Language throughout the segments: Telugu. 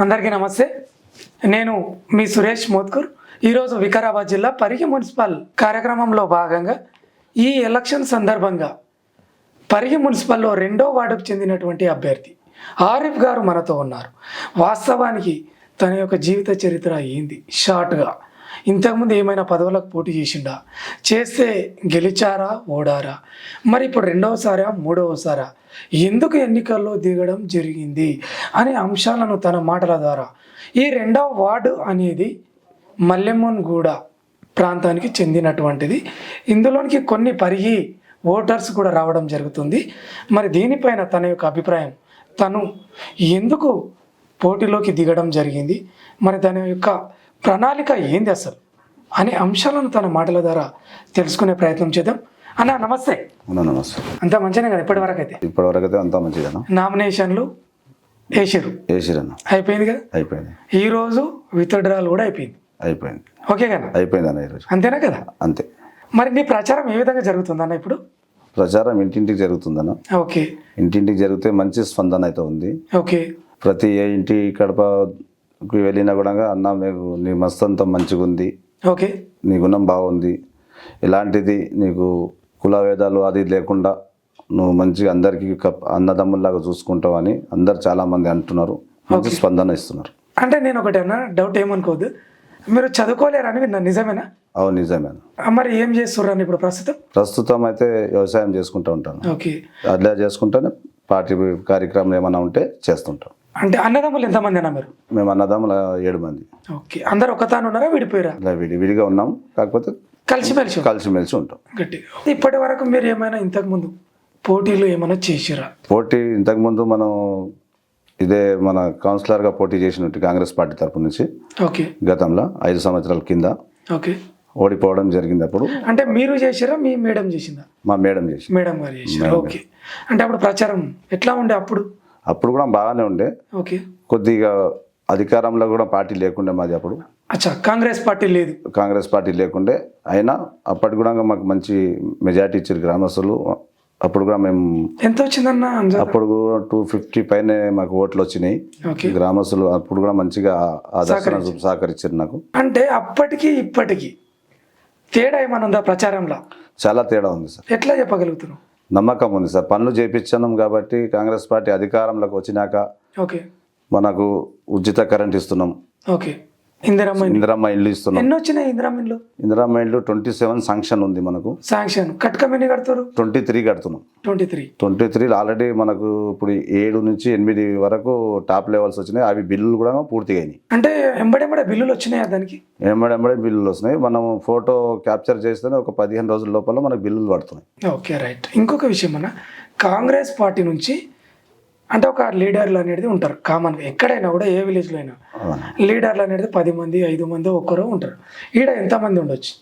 అందరికీ నమస్తే. నేను మీ సురేష్ మోత్కూర్. ఈరోజు వికారాబాద్ జిల్లా పరిగి మున్సిపల్ కార్యక్రమంలో భాగంగా ఈ ఎలక్షన్ సందర్భంగా పరిగి మున్సిపల్లో రెండో వార్డుకు చెందినటువంటి అభ్యర్థి ఆరిఫ్ గారు మనతో ఉన్నారు. వాస్తవానికి తన యొక్క జీవిత చరిత్ర ఏంది? షార్ట్గా. ఇంతకుముందు ఏమైనా పదవులకు పోటీ చేసిండా? చేస్తే గెలిచారా? ఓడారా? మరి ఇప్పుడు రెండవసారా? మూడవసారా? ఎందుకు ఎన్నికల్లో దిగడం జరిగింది? అనే అంశాలను తన మాటల ద్వారా. ఈ రెండవ వార్డు అనేది మల్లెమ్మన్గూడ ప్రాంతానికి చెందినటువంటిది. ఇందులోనికి కొన్ని పరిగి ఓటర్స్ కూడా రావడం జరుగుతుంది. మరి దీనిపైన తన యొక్క అభిప్రాయం తను ఎందుకు పోటీలోకి దిగడం జరిగింది? మరి తన యొక్క ప్రణాళిక ఏంది అసలు? అనే అంశాలను తన మాటల ద్వారా తెలుసుకునే ప్రయత్నం చేద్దాం. అన్న నమస్తే. నమస్తే. అంతా మంచిగానే కదా? ఇప్పటి వరకు అయితే ఇప్పటివరకు అయితే అంతా మంచిదేనా నామినేషన్లు వేసారు వేసిరన్న అయిపోయింది కదా? అయిపోయింది. ఈరోజు విత్డ్రాల్ కూడా అయిపోయింది. అయిపోయింది. ఓకే కదా? అయిపోయింది అన్న ఈరోజు అంతేనా కదా? అంతే. మరి నీ ప్రచారం ఏ విధంగా జరుగుతుంది అన్న ఇప్పుడు? ప్రచారం ఇంటింటికి జరుగుతుందన్న. ఓకే. ఇంటింటికి జరిగితే మంచి స్పందన అయితే ఉంది. ఓకే. ప్రతి ఇంటి కడపకి వెళ్ళినా కూడా అన్న నీకు నీ మస్తు అంతా మంచిగా ఉంది ఓకే. నీ గుణం బాగుంది. ఇలాంటిది నీకు కుల వేదాలు అది లేకుండా నువ్వు మంచిగా అందరికీ అన్నదమ్ముల్లాగా చూసుకుంటావు అని అందరు చాలామంది అంటున్నారు. మంచి స్పందన ఇస్తున్నారు. అంటే నేను ఒకటి అన్న డౌట్ ఏమనుకోవద్దు. మీరు చదువుకోలేరని విన్నా నిజమేనా? అవును నిజమే ఆ, మరి ఏం చేస్తుర్రని ఇప్పుడు ప్రస్తుతం? ప్రస్తుతం అయితే వ్యవసాయం చేసుకుంటూ ఉంటాను. ఓకే. అట్లా చేసుకుంటేనే పార్టీ కార్యక్రమాలు ఏమైనా ఉంటే చేస్తుంటాం. అంటే అన్నదమ్ములు ఎంతమంది అన్న మీరు? మేము అన్నదమ్ముల ఏడు మంది. ఓకే. అందరు ఒకతాను ఉన్నారా? విడిపోయారా? ఇలా విడి విడిగా ఉన్నాం. కాకపోతే కలిసిమెలిసి కలిసిమెలిసి ఉంటాం. గట్టిగా ఇప్పటి వరకు మీరు ఏమైనా ఇంతకుముందు పోటీలు ఏమైనా చేసిరా పోటీ ఇంతకుముందు మనం ఇదే మన కౌన్సిలర్గా పోటీ చేసినట్టు కాంగ్రెస్ పార్టీ తరపు నుంచి ఓకే. గతంలో ఐదు సంవత్సరాల కింద ఓకే. ఓడిపోవడం జరిగింది అప్పుడు. అంటే మీరు చేసిరా మీ మేడం చేసిందా? మా మేడం చేసి మేడం గారు చేసిరా ఓకే. అంటే అప్పుడు ప్రచారం ఎట్లా ఉండే అప్పుడు? అప్పుడు కూడా బాగానే ఉండే. ఓకే. కొద్దిగా అధికారంలో కూడా పార్టీ లేకుండే మాది అప్పుడు. అచ్చా కాంగ్రెస్ పార్టీ లేదు. కాంగ్రెస్ పార్టీ లేకుండే. అయినా అప్పటి కూడా మాకు మంచి మెజార్టీ ఇచ్చారు గ్రామస్తులు. అప్పుడు కూడా మేము ఎంత వచ్చిందన్న అప్పుడు టూ ఫిఫ్టీ పైనే మాకు ఓట్లు వచ్చినాయి. గ్రామస్తులు అప్పుడు కూడా మంచిగా ఆదర్శన సహకరించారు. నాకు. అంటే అప్పటికి ఇప్పటికి తేడా ఏమైనా ఉందా ప్రచారంలో? చాలా తేడా ఉంది సార్. ఎట్లా చెప్పగలుగుతున్నావు? నమ్మకం ఉంది సార్. పనులు చేపించాం కాబట్టి కాంగ్రెస్ పార్టీ అధికారంలోకి వచ్చినాక మనకు ఉచిత కరెంట్ ఇస్తున్నాం. ఓకే. ఇందిరమ్మ. ఇందిరమ్మ ఇల్లు ఇస్తున్నాం. ఎన్ని వచ్చినాయి ఇందిరమ్మ ఇండ్లు ఇందిరమ్మ ఇల్లు ట్వంటీ సెవెన్ శాంక్షన్ ఉంది మనకు. శాంక్షన్. కట్కమని కడతారు? ట్వంటీ త్రీ కడుతున్నాం. Twenty three. Twenty three already మనకు ఇప్పుడు ఏడు నుంచి ఎనిమిది వరకు టాప్ లెవెల్స్ వచ్చినాయి. అవి బిల్లులు కూడా పూర్తిగా అయినాయి. అంటే ఎంబడెంబడే బిల్లులు వచ్చినాయా దానికి? ఎంబడెంబడే బిల్లులు వస్తున్నాయి. మనం ఫోటో క్యాప్చర్ చేస్తేనే ఒక పదిహేను రోజుల లోపల మనకు బిల్లులు పడుతున్నాయి. Okay right. ఇంకొక విషయం అన్న. కాంగ్రెస్ పార్టీ నుంచి అంటే ఒక లీడర్లు అనేది ఉంటారు. కామన్గా ఎక్కడైనా కూడా ఏ విలేజ్లో అయినా. లీడర్లు అనేది పది మంది ఐదు మంది ఒక్కరో ఉంటారు. ఈడ ఎంతమంది ఉండొచ్చు?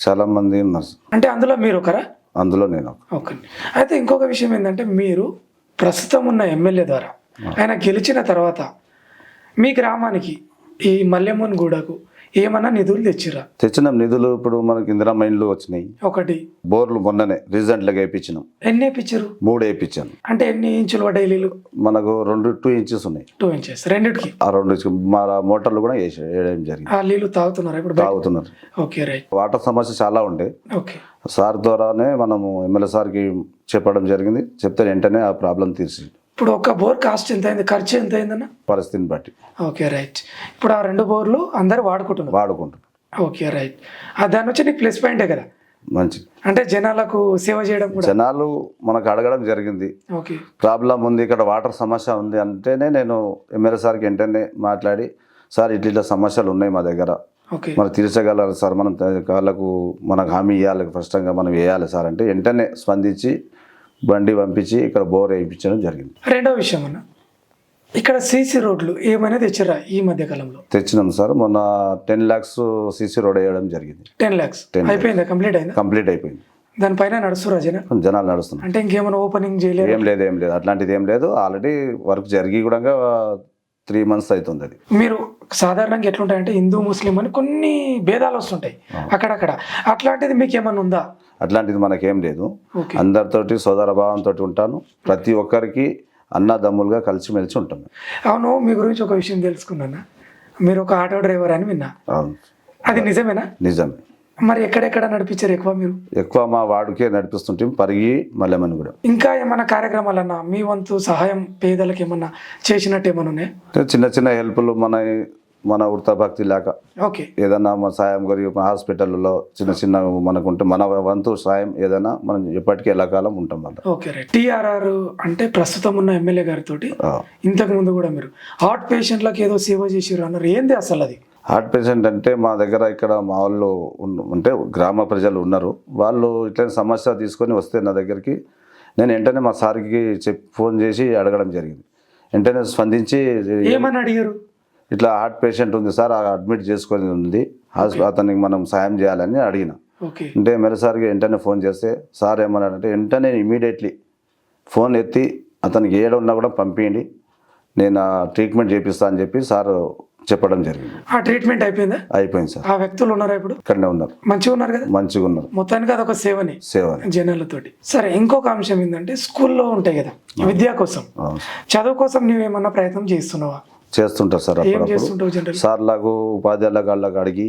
చాలా మంది ఉన్నారు. అంటే అందులో మీరు ఒకరా? అందులో నేను. ఓకే. అయితే ఇంకొక విషయం ఏంటంటే మీరు ప్రస్తుతం ఉన్న ఎమ్మెల్యే ద్వారా ఆయన గెలిచిన తర్వాత మీ గ్రామానికి ఈ మల్లెమ్మన్ గూడకు ఏమన్నా నిధులు తెచ్చిరా? తెచ్చిన. నిధులు ఇప్పుడు మనకి ఇందిరమ్మ ఇండ్లు వచ్చినాయి. ఒకటి. బోర్లు మొన్ననే రీసెంట్గా వేయించినాం. ఎన్ని వేయించారు? మూడు వేయించాను అంటే ఎన్ని ఇంచులు నీళ్ళు మనకు రెండు టూ ఇంచెస్ ఉన్నాయి. Two inches. రెండిటికి? ఆ రెండు మా మోటార్లు కూడా వేసే వేయడం జరిగింది. ఆ నీళ్ళు తాగుతున్నారా ఇప్పుడు? తాగుతున్నారు. Okay right. వాటర్ సమస్య చాలా ఉండే. ఓకే. సార్ ద్వారానే మనము ఎమ్మెల్యే సార్కి చెప్పడం జరిగింది. చెప్తే వెంటనే ఆ ప్రాబ్లం తీర్చి ఇప్పుడు ఒక బోర్ కాస్ట్ ఎంత అయింది? ఖర్చు ఎంత అయిందన్న? పరిస్థితిని బట్టి. Okay right. ఇప్పుడు ఆ రెండు బోర్లు అందరు వాడుకుంటున్నారు. వాడుకుంటున్నాం ఓకే రైట్. ఆ దాని వచ్చి నీకు ప్లస్ పాయింటే కదా? మంచి అంటే జనాలకు సేవ చేయడం కూడా? జనాలు మనకు అడగడం జరిగింది. ఓకే. ప్రాబ్లం ఉంది ఇక్కడ వాటర్ సమస్య ఉంది అంటేనే నేను ఎమ్మెల్యే సార్కి వెంటనే మాట్లాడి సార్ ఇట్లా ఇట్లా సమస్యలు ఉన్నాయి మా దగ్గర. మరి తీర్చగలరు సార్? మనం వాళ్ళకు మనకు హామీ ఇవ్వాలి స్పష్టంగా మనం వేయాలి సార్ అంటే వెంటనే స్పందించి బండి పంపించి ఇక్కడ బోర్ వేయించడం జరిగింది. రెండో విషయం అన్న. ఇక్కడ సీసీ రోడ్లు ఏమైనా తెచ్చిరా ఈ మధ్య కాలంలో? తెచ్చినాం సార్. మొన్న టెన్ ల్యాక్స్ సీసీ రోడ్ వేయడం జరిగింది. టెన్ ల్యాక్స్ అయిపోయిందా? కంప్లీట్ అయిందా? కంప్లీట్ అయిపోయింది. దానిపైన నడుస్తురా జన? జనాలు నడుస్తున్నాం అంటే ఇంకేమైనా ఓపెనింగ్ చేయలేదు? ఏం లేదు ఏం లేదు. అట్లాంటిది ఏం లేదు. ఆల్రెడీ వర్క్ జరిగి కూడా త్రీ మంత్స్ అవుతుంది అది. మీరు సాధారణంగా ఎట్లుంటాయంటే హిందూ ముస్లిం అని కొన్ని భేదాలు వస్తుంటాయి అక్కడక్కడ. అట్లాంటిది మీకు ఏమైనా ఉందా అట్లాంటిది మనకేం లేదు. అందరితోటి సోదర భావంతో ఉంటాను. ప్రతి ఒక్కరికి అన్నదమ్ములుగా కలిసిమెలిసి ఉంటాం అవును మీ గురించి ఒక విషయం తెలుసుకున్నానా? మీరు ఒక ఆటో డ్రైవర్ అని విన్నా? అవును. అది నిజమేనా? నిజమే. మరి ఎక్కడెక్కడ నడిపించారు ఎక్కువ మీరు? ఎక్కువ మా వాడికే నడిపిస్తుంటే పరిగి మల్లెమని కూడా. ఇంకా ఏమైనా కార్యక్రమాలన్నా మీ వంతు సహాయం పేదలకు ఏమన్నా చేసినట్టు ఏమన్నా చిన్న చిన్న హెల్ప్లు మన మన ఉడతా భక్తి లేక ఓకే. ఏదైనా మన సాయం కొరి హాస్పిటల్లో చిన్న చిన్న మనకుంటే మన వంతు సాయం ఏదైనా మనం ఎప్పటికీ ఎల్లకాలం ఉంటాం మళ్ళీ ఓకే టీఆర్ఆర్ అంటే ప్రస్తుతం ఉన్న ఎమ్మెల్యే గారితో ఇంతకు ముందు కూడా మీరు హార్ట్ పేషెంట్లకు ఏదో సేవ చేసిర్రు అన్నారు. ఏంది అసలు అది? హార్ట్ పేషెంట్ అంటే మా దగ్గర ఇక్కడ మా వాళ్ళు అంటే గ్రామ ప్రజలు ఉన్నారు. వాళ్ళు ఇట్లనే సమస్య తీసుకొని వస్తే నా దగ్గరికి నేను వెంటనే మా సార్కి చెప్పి ఫోన్ చేసి అడగడం జరిగింది. వెంటనే స్పందించి ఏమని అడిగారు? ఇట్లా హార్ట్ పేషెంట్ ఉంది సార్ అడ్మిట్ చేసుకొని ఉంది. అతనికి మనం సాయం చేయాలని అడిగిన. అంటే మెరసారికి వెంటనే ఫోన్ చేస్తే సార్ ఏమన్నాడంటే వెంటనే ఇమీడియట్లీ ఫోన్ ఎత్తి అతనికి ఏడ ఉన్నా కూడా పంపించండి నేను ఆ ట్రీట్మెంట్ చేపిస్తా అని చెప్పి సార్ చెప్పడం జరిగింది. ఆ ట్రీట్మెంట్ అయిపోయిందా? అయిపోయింది సార్. ఆ వ్యక్తులు ఉన్నారా ఇప్పుడు? ఇక్కడనే ఉన్నారు. మంచిగా ఉన్నారు కదా? మంచిగా ఉన్నారు. మొత్తానికి అదొక సేవని. సేవ జనాలతోటి. సరే ఇంకొక అంశం ఏంటంటే స్కూల్లో ఉంటాయి కదా విద్య కోసం. చదువు కోసం నువ్వేమన్నా ప్రయత్నం చేస్తున్నావా? చేస్తుంటారు సార్ అప్పుడప్పుడు. జనరల్? సార్లకు ఉపాధ్యాయులకు వాళ్ళకి అడిగి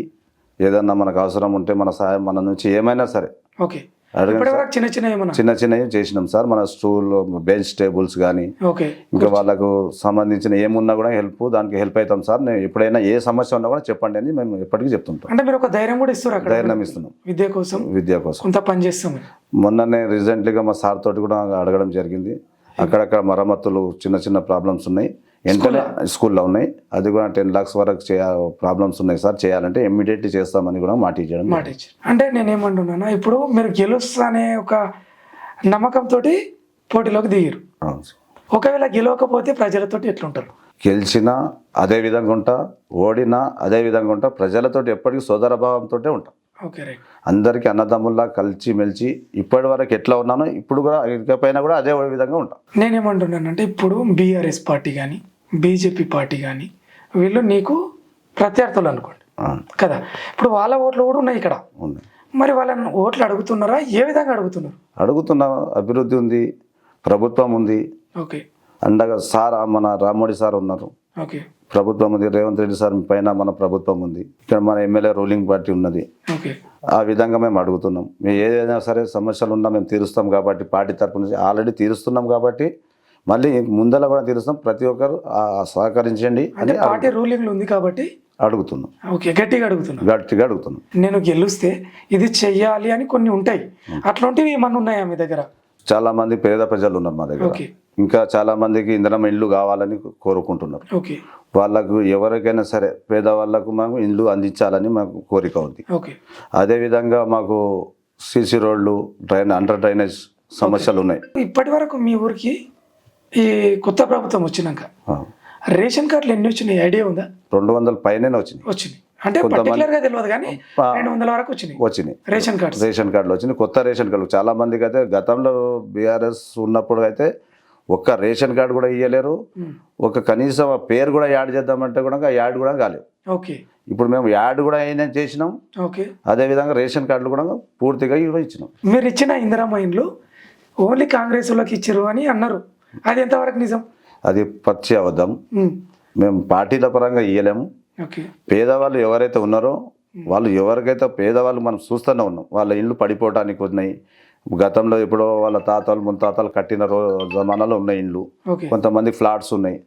ఏదన్నా మనకు అవసరం ఉంటే మన సాయం మన నుంచి ఏమైనా సరే. ఓకే. చిన్న చిన్న చిన్న చిన్నవి చేసినాం సార్. మన స్టూల్ బెంచ్ టేబుల్స్ కానీ ఇంకా వాళ్ళకు సంబంధించిన ఏమున్నా కూడా హెల్ప్ దానికి హెల్ప్ అవుతాం సార్. నేను ఎప్పుడైనా ఏ సమస్య ఉన్నా కూడా చెప్పండి అని మేము ఎప్పటికీ చెప్తుంటాం. అంటే మీరు ఒక ధైర్యం కూడా ఇస్తారు అక్కడ. ధైర్యం ఇస్తున్నాం. విద్య కోసం. విద్య కోసం. కొంత పని చేస్తామని మొన్ననే రీసెంట్లీగా మా సార్ తోటి కూడా అడగడం జరిగింది. అక్కడక్కడ మరమ్మతులు చిన్న చిన్న ప్రాబ్లమ్స్ ఉన్నాయి. వెంటనే స్కూల్లో ఉన్నాయి. అది కూడా టెన్ లాక్స్ వరకు చేయ ప్రాబ్లమ్స్ ఉన్నాయి సార్. చేయాలంటే ఇమ్మీడియట్లీ చేస్తామని కూడా మాట ఇచ్చడం మాట అంటే నేనేమంటున్నానా ఇప్పుడు మీరు గెలుస్తా అనే ఒక నమ్మకంతో పోటీలోకి దిగారు. ఒకవేళ గెలవకపోతే ప్రజలతోటి ఎట్లుంటారు? గెలిచినా అదే విధంగా ఉంటా ఓడినా అదే విధంగా ఉంటా ప్రజలతోటి ఎప్పటికీ సోదర భావంతో ఉంటా. అందరికీ అన్నదమ్ముల్లా కలిసి మెలిచి ఇప్పటి వరకు ఎట్లా ఉన్నానో ఇప్పుడు కూడా ఇకపైన కూడా అదే విధంగా ఉంటాం. నేనేమంటున్నానంటే ఇప్పుడు బీఆర్ఎస్ పార్టీ కానీ బీజేపీ పార్టీ కానీ వీళ్ళు నీకు ప్రత్యర్థులు అనుకోండి. కదా? ఇప్పుడు వాళ్ళ ఓట్లు కూడా ఉన్నాయి ఇక్కడ. మరి వాళ్ళని ఓట్లు అడుగుతున్నారా? ఏ విధంగా అడుగుతున్నారు? అడుగుతున్న అభివృద్ధి ఉంది ప్రభుత్వం ఉంది. ఓకే. అండగా సార్ మన రామ్మోడి సార్ ఉన్నారు. ఓకే. ప్రభుత్వం ఉంది రేవంత్ రెడ్డి సార్ పైన మన ప్రభుత్వం ఉంది. ఇక్కడ మన ఎమ్మెల్యే రూలింగ్ పార్టీ ఉన్నది. ఆ విధంగా మేము అడుగుతున్నాం. మేము ఏదైనా సరే సమస్యలు ఉన్నా మేము తీరుస్తాం కాబట్టి పార్టీ తరపు నుంచి ఆల్రెడీ తీరుస్తున్నాం కాబట్టి మళ్ళీ ముందర కూడా తీరుస్తాం ప్రతి ఒక్కరు సహకరించండి అని పార్టీ రూలింగ్లు ఉంది కాబట్టి అడుగుతున్నాం. ఓకే గట్టిగా అడుగుతున్నా. గట్టిగా అడుగుతున్నాం. నేను గెలుస్తే ఇది చెయ్యాలి అని కొన్ని ఉంటాయి. అట్లాంటివి ఏమన్నా ఉన్నాయా మీ దగ్గర? చాలా మంది పేద ప్రజలు ఉన్నారు మా దగ్గర. ఇంకా చాలా మందికి ఇంధనం ఇల్లు కావాలని కోరుకుంటున్నారు. ఓకే. వాళ్ళకు ఎవరికైనా సరే పేదవాళ్ళకు మేము ఇల్లు అందించాలని మాకు కోరిక ఉంది. అదేవిధంగా మాకు సీసీ రోడ్లు డ్రైన్ అండర్ డ్రైనేజ్ సమస్యలు ఉన్నాయి. ఇప్పటి వరకు మీ ఊరికి ఈ కొత్త ప్రభుత్వం వచ్చినాక. రేషన్ కార్డులు ఎన్ని వచ్చినాయి? ఐడియా ఉందా? రెండు వందల పైనే వచ్చినాయి. వచ్చినాయి. అంటే పర్టికులర్గా తెలియదు కానీ. రెండు వందల వరకు వచ్చినాయి. వచ్చినాయి. Ration cards. రేషన్ కార్డులు వచ్చినాయి. కొత్త రేషన్ కార్డులు. చాలా మందికి అయితే గతంలో బీఆర్ఎస్ ఉన్నప్పుడు అయితే ఒక్క రేషన్ కార్డు కూడా ఇవ్వలేరు. ఒక కనీసం ఆ పేరు కూడా యాడ్ చేద్దామంటే కూడా యాడ్ కూడా కాలేదు. ఓకే. ఇప్పుడు మేము యాడ్ కూడా అయినా చేసినాం. ఓకే. అదేవిధంగా రేషన్ కార్డులు కూడా పూర్తిగా ఇవ్వ ఇచ్చినాం మీరు ఇచ్చిన ఇందిరమ్మ ఇండ్లు ఓన్లీ కాంగ్రెస్ వాళ్ళకి ఇచ్చారు అని అన్నారు. అది ఎంతవరకు నిజం? అది పచ్చి అబద్ధం. మేము పార్టీల పరంగా ఇయ్యలేము. పేదవాళ్ళు ఎవరైతే ఉన్నారో వాళ్ళు ఎవరికైతే పేదవాళ్ళు మనం చూస్తూనే ఉన్నాం. వాళ్ళ ఇల్లు పడిపోవడానికి ఉన్నాయి. గతంలో ఎప్పుడో వాళ్ళ తాతలు ముత్తాతలు కట్టిన రో జమానాలో ఉన్నాయి ఇండ్లు కొంతమంది ఫ్లాట్స్ ఉన్నాయి.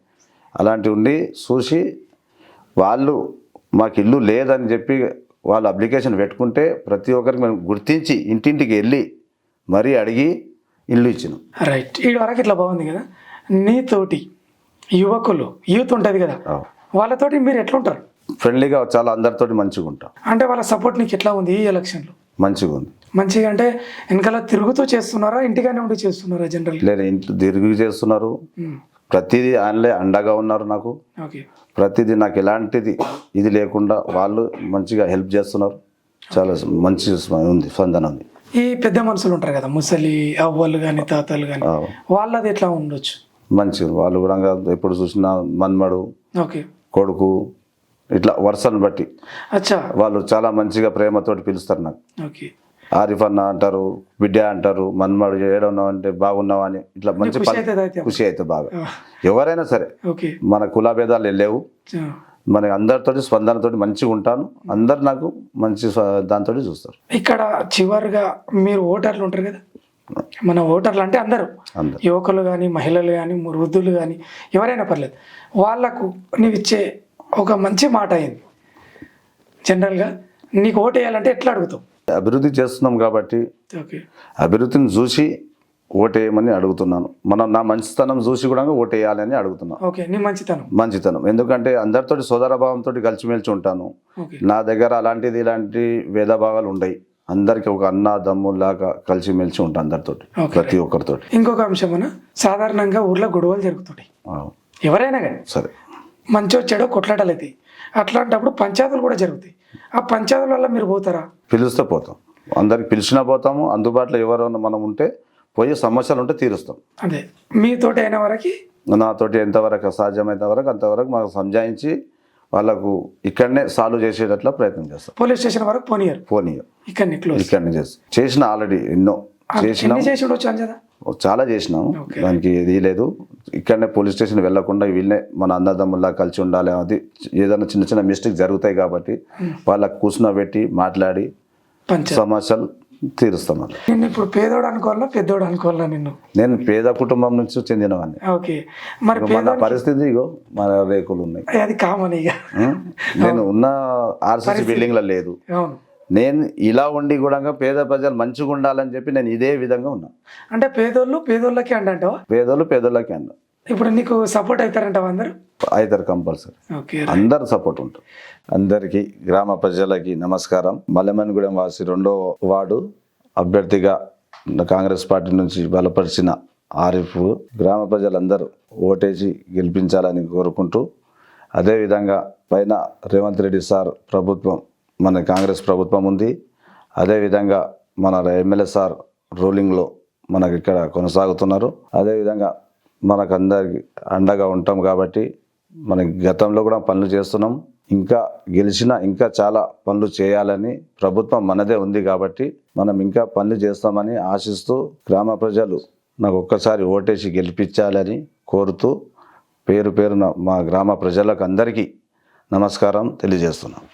అలాంటివి ఉండి చూసి వాళ్ళు మాకు ఇల్లు లేదని చెప్పి వాళ్ళు అప్లికేషన్ పెట్టుకుంటే ప్రతి ఒక్కరికి మేము గుర్తించి ఇంటింటికి వెళ్ళి మరీ అడిగి ఇల్లు ఇచ్చినాం. రైట్ ఈ వరకు ఇట్లా బాగుంది కదా? నీతోటి యువకులు యూత్ ఉంటుంది కదా? వాళ్ళతోటి మీరు ఎట్లుంటారు? ఫ్రెండ్లీగా చాలా అందరితోటి మంచిగా ఉంటాం. అంటే వాళ్ళ సపోర్ట్ నీకు ఎట్లా ఉంది ఈ ఎలక్షన్లో మంచిగా ఉంది. మంచిగా అంటే వెనకాల తిరుగుతూ చేస్తున్నారా? ఇంటిగానే ఉండి చేస్తున్నారా జనరల్ లేదు ఇంట్లో తిరిగి చేస్తున్నారు. ప్రతిదీ ఆయనలే అండగా ఉన్నారు నాకు. ప్రతిదీ నాకు ఎలాంటిది ఇది లేకుండా వాళ్ళు మంచిగా హెల్ప్ చేస్తున్నారు. చాలా మంచి ఉంది స్పందన ఉంది. ఈ పెద్ద మనుషులు ఉంటారు కదా ముసలి అవ్వలు కానీ తాతలు కానీ వాళ్ళది ఎట్లా ఉండొచ్చు? మంచి వాళ్ళు కూడా ఎప్పుడు చూసినా మన్మడు ఓకే. కొడుకు ఇట్లా వరుసను బట్టి. అచ్చా. వాళ్ళు చాలా మంచిగా ప్రేమతోటి పిలుస్తారు నాకు. ఓకే. ఆరిఫ్ అన్న అంటారు బిడ్డ అంటారు మన్మడు ఏడున్నావు అంటే బాగున్నావు అని ఇట్లా మంచి ఖుషి అయితే బాగా. ఎవరైనా సరే మన కుల భేదాలు లేవు. మన అందరితోటి స్పందనతోటి మంచిగా ఉంటాను. అందరు నాకు మంచి దాంతో చూస్తారు. ఇక్కడ చివరిగా మీరు ఓటర్లు ఉంటారు కదా? మన ఓటర్లు అంటే అందరూ. యువకులు కానీ మహిళలు కానీ వృద్ధులు కానీ ఎవరైనా పర్లేదు. వాళ్ళకు నీవు ఇచ్చే ఒక మంచి మాట అయింది. జనరల్గా నీకు ఓటు వేయాలంటే ఎట్లా అడుగుతావు? అభివృద్ధి చేస్తున్నాం కాబట్టి అభివృద్ధిని చూసి ఓటేయమని అడుగుతున్నాను. మనం నా మంచితనం చూసి కూడా ఓటేయాలని అడుగుతున్నాను ఓకే నీ మంచితనం. మంచితనం. ఎందుకంటే అందరితోటి సోదరభావంతో కలిసిమెలిసి ఉంటాను. నా దగ్గర అలాంటిది ఇలాంటి భేదభావాలు ఉండయి. అందరికి ఒక అన్న దమ్ములాగా కలిసిమెలిసి ఉంటాను అందరితోటి. ప్రతి ఒక్కరితోటి. ఇంకొక అంశమున సాధారణంగా ఊర్లో గొడవలు జరుగుతుంటాయి. ఎవరైనా కానీ. సరే. మంచో చెడో కొట్లాటలు అవుతాయి అట్లాంటప్పుడు పంచాయతీలు కూడా జరుగుతాయి. ఆ పంచాయతీల వల్ల మీరు పోతారా? పిలిస్తే పోతాం. అందరికి పిలిచినా పోతాము. అందుబాటులో ఎవరైనా మనం ఉంటే పోయే సమస్యలు ఉంటే తీరుస్తాం. అదే. మీతోటి అయిన వరకు? నాతోటి ఎంతవరకు సాధ్యమైనంత వరకు అంతవరకు మాకు సంజాయించి వాళ్ళకు ఇక్కడనే సాల్వ్ చేసేటట్లా ప్రయత్నం చేస్తాం. పోలీస్ స్టేషన్ వరకు పోనీయరు? పోనీ ఇక్కడనే క్లోజ్ ఇక్కడనే చేస్తాం. చేసిన ఆల్రెడీ ఎన్నో చేసినాం. చాలా చేసినాం. దానికి ఇది లేదు. ఇక్కడనే పోలీస్ స్టేషన్ వెళ్ళకుండా వీళ్ళనే మన అన్నదమ్ముల్లా కలిసి ఉండాలి అది ఏదైనా చిన్న చిన్న మిస్టేక్ జరుగుతాయి కాబట్టి వాళ్ళకు కూర్చునబెట్టి మాట్లాడి పంచాయతీ సమస్యలు తీరుస్తాం అలా నిన్ను ఇప్పుడు పేదోడు అనుకోవాలా పెద్దోడు అనుకోవాలా నిన్ను? నేను పేద కుటుంబం నుంచి చెందినవాడిని ఓకే. మరి మన పరిస్థితి ఇగో మన రేకులు ఉన్నాయి అది కామన్ ఇక? నేను ఉన్న ఆర్సీసీ బిల్డింగ్లో లేదు. అవును. నేను ఇలా ఉండి కూడా పేద ప్రజలు మంచిగా ఉండాలని చెప్పి నేను ఇదే విధంగా ఉన్నా. అంటే పేదోళ్ళు పేదోళ్ళకి అంటావా పేదోళ్ళు పేదోళ్ళకి అన్న ఇప్పుడు నీకు సపోర్ట్ అవుతారంటావా అందరు? అవుతారు కంపల్సరీ. ఓకే అందరు సపోర్ట్ ఉంటారు. అందరికీ గ్రామ ప్రజలకి నమస్కారం. మల్లెమన్గూడెం వాసి రెండో వార్డు అభ్యర్థిగా కాంగ్రెస్ పార్టీ నుంచి బలపరిచిన ఆరిఫ్ గ్రామ ప్రజలందరూ ఓటేసి గెలిపించాలని కోరుకుంటూ అదేవిధంగా పైన రేవంత్ రెడ్డి సార్ ప్రభుత్వం మన కాంగ్రెస్ ప్రభుత్వం ఉంది. అదేవిధంగా మన ఎమ్మెల్యే సార్ రూలింగ్లో మనకి ఇక్కడ కొనసాగుతున్నారు. అదేవిధంగా మనకందరికి అండగా ఉంటాం కాబట్టి మన గతంలో కూడా పనులు చేస్తున్నాం. ఇంకా గెలిచిన ఇంకా చాలా పనులు చేయాలని ప్రభుత్వం మనదే ఉంది కాబట్టి మనం ఇంకా పనులు చేస్తామని ఆశిస్తూ గ్రామ ప్రజలు నాకు ఒక్కసారి ఓటేసి గెలిపించాలని కోరుతూ పేరు పేరున మా గ్రామ ప్రజలకు అందరికీ నమస్కారం తెలియజేస్తున్నాం.